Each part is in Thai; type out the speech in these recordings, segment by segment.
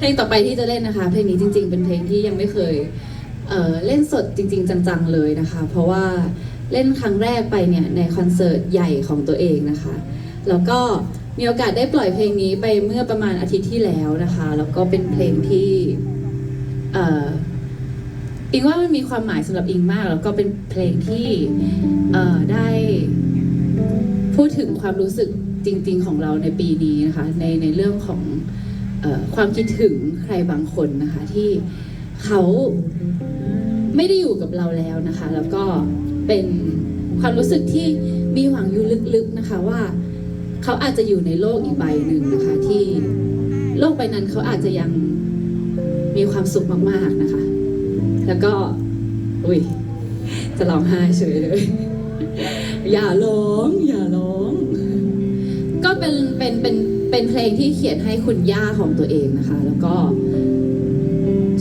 เพลงต่อไปที่จะเล่นนะคะ เพลงนี้จริง ๆ เป็นเพลงที่ยังไม่เคยเเล่นสดจริง ๆ จังๆเลยนะคะ เพราะว่าเล่นครั้งแรกไปเนี่ยในคอนเสิร์ตใหญ่ของตัวเองนะคะ แล้วก็มีโอกาสได้ปล่อยเพลงนี้ไปเมื่อประมาณอาทิตย์ที่แล้วนะคะ แล้วก็เป็นเพลงที่อิงว่ามันมีความหมายสำหรับอิงมาก แล้วก็เป็นเพลงที่ได้พูดถึงความรู้สึกจริง ๆ ของเราในปีนี้นะคะในในเรื่องของ ความคิดถึงใครบางคนนะคะที่เขาไม่ได้อยู่กับเราแล้วนะคะ แล้วก็เป็นความรู้สึกที่มีหวังอยู่ลึกๆนะคะว่า เขาอาจจะอยู่ในโลกอีกใบหนึ่งนะคะ ที่โลกใบนั้นเขาอาจจะยังมีความสุขมากๆนะคะ แล้วก็อุ้ยจะร้องไห้เฉยเลย อย่าร้อง อย่าร้อง ก็เป็นเป็นเป็น เป็นเพลงที่เขียนให้คุณย่าของตัวเองนะคะ แล้วก็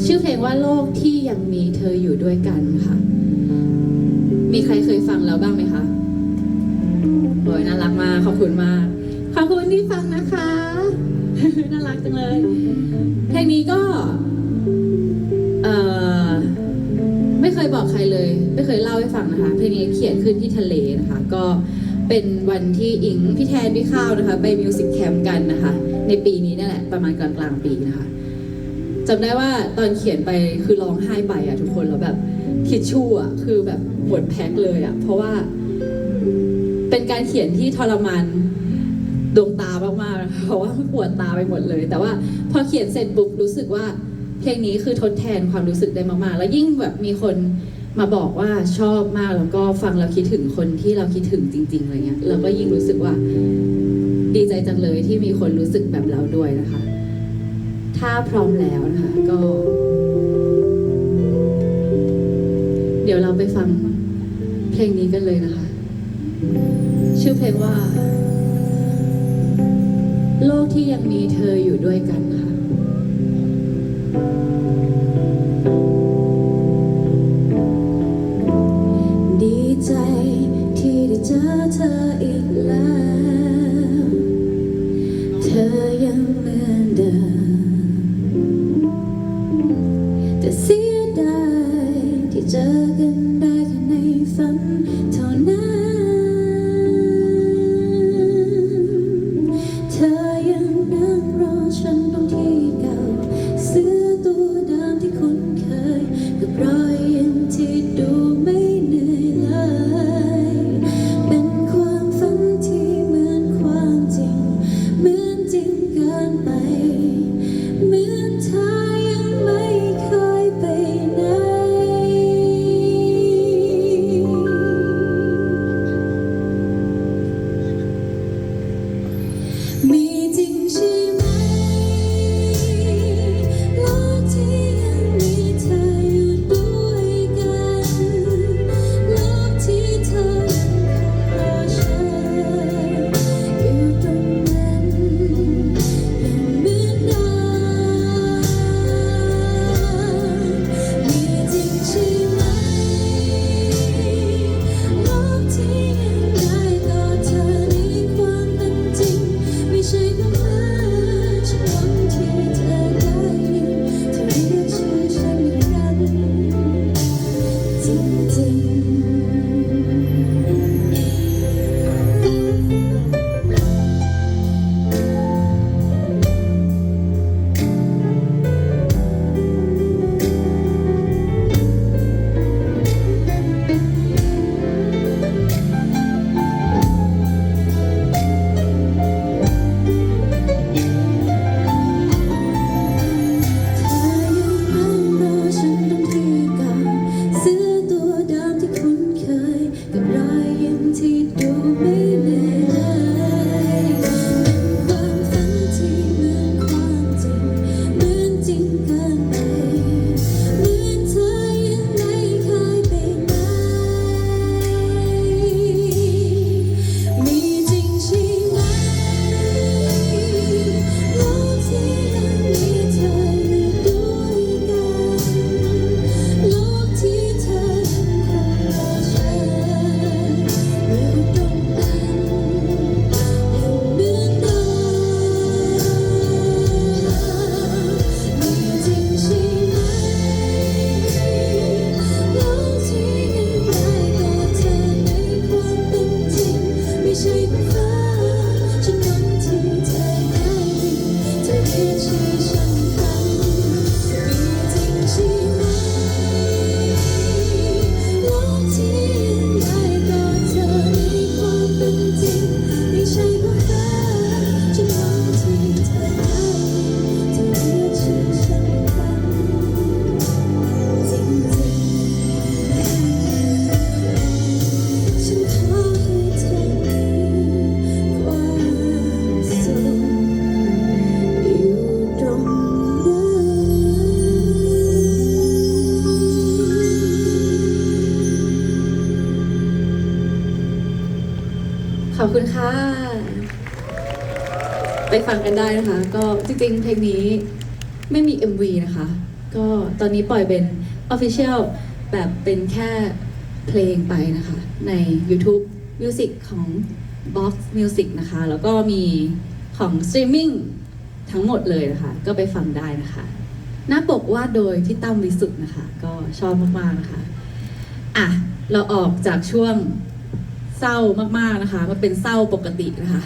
ชื่อเพลงว่าโลกที่ยังมีเธออยู่ด้วยกันค่ะ มีใครเคยฟังแล้วบ้างไหมคะโอ้ยน่ารักมากขอบคุณมาก ขอบคุณที่ฟังนะคะ น่ารักจังเลย เพลงนี้ก็เอ่อไม่เคยบอกใครเลย ไม่เคยเล่าให้ฟังนะคะ เพลงนี้เขียนขึ้นที่ทะเลนะคะ ก็ เป็นวันที่อิงพี่แทนพี่ข้าวนะคะ ไปมิวสิกแคมป์กันนะคะ ในปีนี้นั่นแหละประมาณกลางกลางๆปีนะคะจำได้ว่าตอนเขียนไปคือร้องไห้ไปอะทุกคนแล้วแบบทิชชู่อะคือแบบหมดแพ็คเลยอะเพราะว่าเป็นการเขียนที่ทรมานดวงตามากๆเพราะว่าปวดตาไปหมดเลย แต่ว่าพอเขียนเสร็จปุ๊บรู้สึกว่า เพลงนี้คือทดแทนความรู้สึกได้มากๆ แล้วยิ่งแบบมีคนมาบอกว่าชอบมากแล้วก็ฟังแล้วคิดถึงคนที่เราคิดถึงจริงๆอะไรเงี้ยเราก็ยิ่งรู้สึกว่าดีใจจังเลยที่มีคนรู้สึกแบบเราด้วยนะคะ ถ้าพร้อมแล้วนะคะก็ เดี๋ยวเราไปฟังเพลงนี้กันเลยนะคะ ชื่อเพลงว่า โลกที่ยังมีเธออยู่ด้วยกันค่ะ ดี 心 ขอบคุณค่ะ ไปฟังกันได้นะคะ ก็จริงๆเพลงนี้ไม่มี MV นะคะ ก็ตอนนี้ปล่อยเป็น Official แบบเป็นแค่เพลงไปนะคะ ใน YouTube Music ของ Box Music นะคะ แล้วก็มีของ Streaming ทั้งหมดเลยนะคะ ก็ไปฟังได้นะคะ หน้าปกวาดโดยพี่ตั้มวิสุทธ์นะคะ ก็ชอบมากๆนะคะ อะ เราออกจากช่วง เศร้ามากๆนะคะ มันเป็นเศร้าปกตินะคะ